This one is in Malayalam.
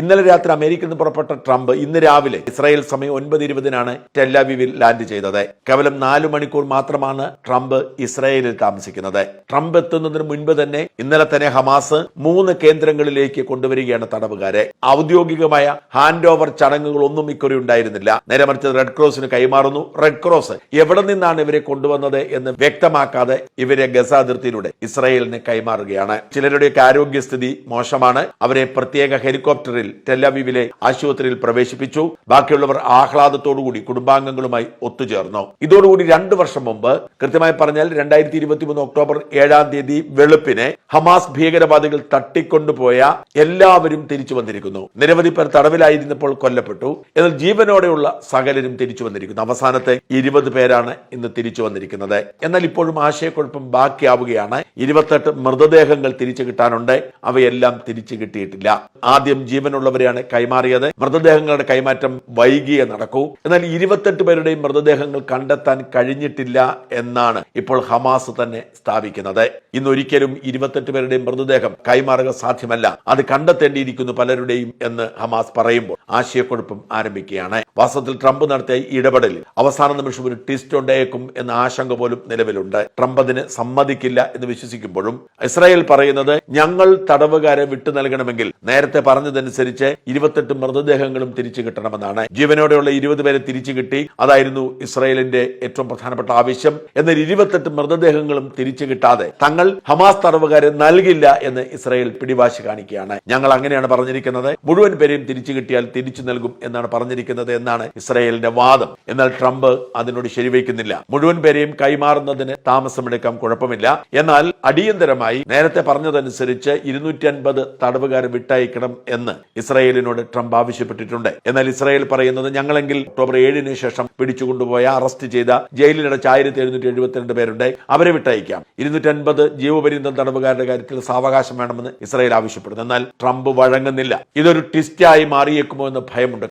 ഇന്നലെ രാത്രി അമേരിക്കയിൽ നിന്ന് പുറപ്പെട്ട ട്രംപ് ഇന്ന് രാവിലെ ഇസ്രായേൽ സമയം ഒൻപത് ഇരുപതിനാണ് ടെല്ലാവിവിൽ ലാൻഡ് ചെയ്തത്. കേവലം നാല് മണിക്കൂർ മാത്രമാണ് ട്രംപ് ഇസ്രായേലിൽ താമസിക്കുന്നത്. ട്രംപ് എത്തുന്നതിന് മുൻപ് തന്നെ ഇന്നലെ തന്നെ ഹമാസ് മൂന്ന് കേന്ദ്രങ്ങളിലേക്ക് കൊണ്ടുവരികയാണ് തടവുകാരെ. ഔദ്യോഗികമായ ഹാൻഡ് ഓവർ ചടങ്ങുകളൊന്നും ഇക്കുറി ഉണ്ടായിരുന്നില്ല. നേരെ മറിച്ച് റെഡ് ക്രോസിന് കൈമാറുന്നു. റെഡ് ക്രോസ് എവിടെ നിന്നാണ് ഇവരെ കൊണ്ടുവന്നത് എന്ന് വ്യക്തമാക്കാതെ ഇവരെ ഗസ അതിർത്തിയിലൂടെ ഇസ്രായേലിന് കൈമാറുകയാണ്. ചിലരുടെയൊക്കെ ആരോഗ്യസ്ഥിതി മോശമാണ്. അവരെ പ്രത്യേക ഹെലികോപ്റ്ററിൽ ടെല്ലവീവിലെ ആശുപത്രിയിൽ പ്രവേശിപ്പിച്ചു. ബാക്കിയുള്ളവർ ആഹ്ലാദത്തോടുകൂടി കുടുംബാംഗങ്ങളുമായി ഒത്തുചേർന്നു. ഇതോടുകൂടി രണ്ടു വർഷം മുമ്പ് കൃത്യമായി പറഞ്ഞാൽ രണ്ടായിരത്തി ഇരുപത്തിമൂന്ന് ഒക്ടോബർ ഏഴാം തീയതി വെളുപ്പിനെ ഹമാസ് ഭീകരവാദികൾ തട്ടിക്കൊണ്ടുപോയ എല്ലാവരും തിരിച്ചു വന്നിരിക്കുന്നു. നിരവധി പേർ തടവിലായിരുന്നപ്പോൾ കൊല്ലപ്പെട്ടു. എന്നാൽ ജീവനോടെയുള്ള സകലരും തിരിച്ചു വന്നിരിക്കുന്നു. അവസാനത്തെ ഇരുപത് പേരാണ് ഇന്ന് തിരിച്ചു വന്നിരിക്കുന്നത്. എന്നാൽ ഇപ്പോഴും ആശയക്കുഴപ്പം ബാക്കിയാവുകയാണ്. ഇരുപത്തെട്ട് മൃതദേഹങ്ങൾ തിരിച്ചു കിട്ടാനുണ്ട്. അവയെല്ലാം തിരിച്ചു കിട്ടിയിട്ടില്ല. ആദ്യം ജീവനുള്ളവരെയാണ് കൈമാറിയത്. മൃതദേഹങ്ങളുടെ കൈമാറ്റം വൈകിയേ നടക്കൂ. എന്നാൽ ഇരുപത്തെട്ട് പേരുടെയും മൃതദേഹങ്ങൾ കണ്ടെത്താൻ കഴിഞ്ഞിട്ടില്ല എന്നാണ് ഇപ്പോൾ ഹമാസ് തന്നെ സ്ഥാപിക്കുന്നത്. ഇന്ന് ഒരിക്കലും ഇരുപത്തെട്ട് പേരുടെയും മൃതദേഹം കൈമാറുക സാധ്യമല്ല. അത് കണ്ടെത്തേണ്ടിയിരിക്കുന്നു പലരുടെയും എന്ന് ഹമാസ് പറയുമ്പോൾ ആശയക്കുഴപ്പം ആരംഭിക്കുകയാണ്. വാസ്തവത്തിൽ ട്രംപ് നടത്തിയ ഇടപെടലിൽ അവസാന നിമിഷം ഒരു ട്വിസ്റ്റ് ഉണ്ടായേക്കും എന്ന ആശങ്ക പോലും നിലവിലുണ്ട്. ട്രംപ് അതിന് സമ്മതിക്കില്ല എന്ന് വിശ്വസിക്കുമ്പോഴും ഇസ്രായേൽ പറയുന്നത് ഞങ്ങൾ തടവുകാരെ വിട്ടു നൽകണമെങ്കിൽ നേരത്തെ പറഞ്ഞതനുസരിച്ച് ഇരുപത്തെട്ട് മൃതദേഹങ്ങളും തിരിച്ചു കിട്ടണമെന്നാണ്. ജീവനോടെയുള്ള ഇരുപത് പേരെ തിരിച്ചു കിട്ടി. അതായിരുന്നു ഇസ്രായേലിന്റെ ഏറ്റവും പ്രധാനപ്പെട്ട ആവശ്യം. എന്നാൽ ഇരുപത്തെട്ട് മൃതദേഹങ്ങളും തിരിച്ചു കിട്ടാതെ തങ്ങൾ ഹമാസ് തടവുകാരെ നൽകില്ല എന്ന് ഇസ്രായേൽ പിടിവാശി കാണിക്കുകയാണ്. ഞങ്ങൾ അങ്ങനെയാണ് പറഞ്ഞിരിക്കുന്നത്. മുഴുവൻ പേരെയും തിരിച്ചു കിട്ടിയാൽ തിരിച്ചു നൽകും എന്നാണ് പറഞ്ഞിരിക്കുന്നത് എന്നാണ് ഇസ്രായേലിന്റെ വാദം. എന്നാൽ ട്രംപ് അതിനോട് ശരിവയ്ക്കുന്നില്ല. മുഴുവൻ പേരെയും കൈമാറുന്നതിന് താമസമെടുക്കാം കുഴപ്പമില്ല. എന്നാൽ അടിയന്തരമായി നേരത്തെ പറഞ്ഞതനുസരിച്ച് ഇരുന്നൂറ്റി അൻപത് തടവുകാരെ വിട്ടയക്കണം എന്ന് ഇസ്രായേലിനോട് ട്രംപ് ആവശ്യപ്പെട്ടിട്ടുണ്ട്. എന്നാൽ ഇസ്രായേൽ പറയുന്നത് ഞങ്ങളെങ്കിൽ ഒക്ടോബർ ഏഴിന് ശേഷം പിടിച്ചുകൊണ്ടുപോയ അറസ്റ്റ് ചെയ്ത ജയിലിലടച്ച ആയിരത്തി എഴുന്നൂറ്റി എഴുപത്തിരണ്ട് പേരുണ്ട്. അവരെ വിട്ടയക്കാം. ഇരുന്നൂറ്റി അൻപത് ജീവപര്യന്തം തടവുകാരുടെ കാര്യത്തിൽ സാവകാശം വേണമെന്ന് ഇസ്രായേൽ ആവശ്യപ്പെടുന്നു. എന്നാൽ ട്രംപ് വഴങ്ങുന്നില്ല. ഇതൊരു ട്വിസ്റ്റായി മാറിയേക്കുമോ എന്ന് ഭയമുണ്ട്.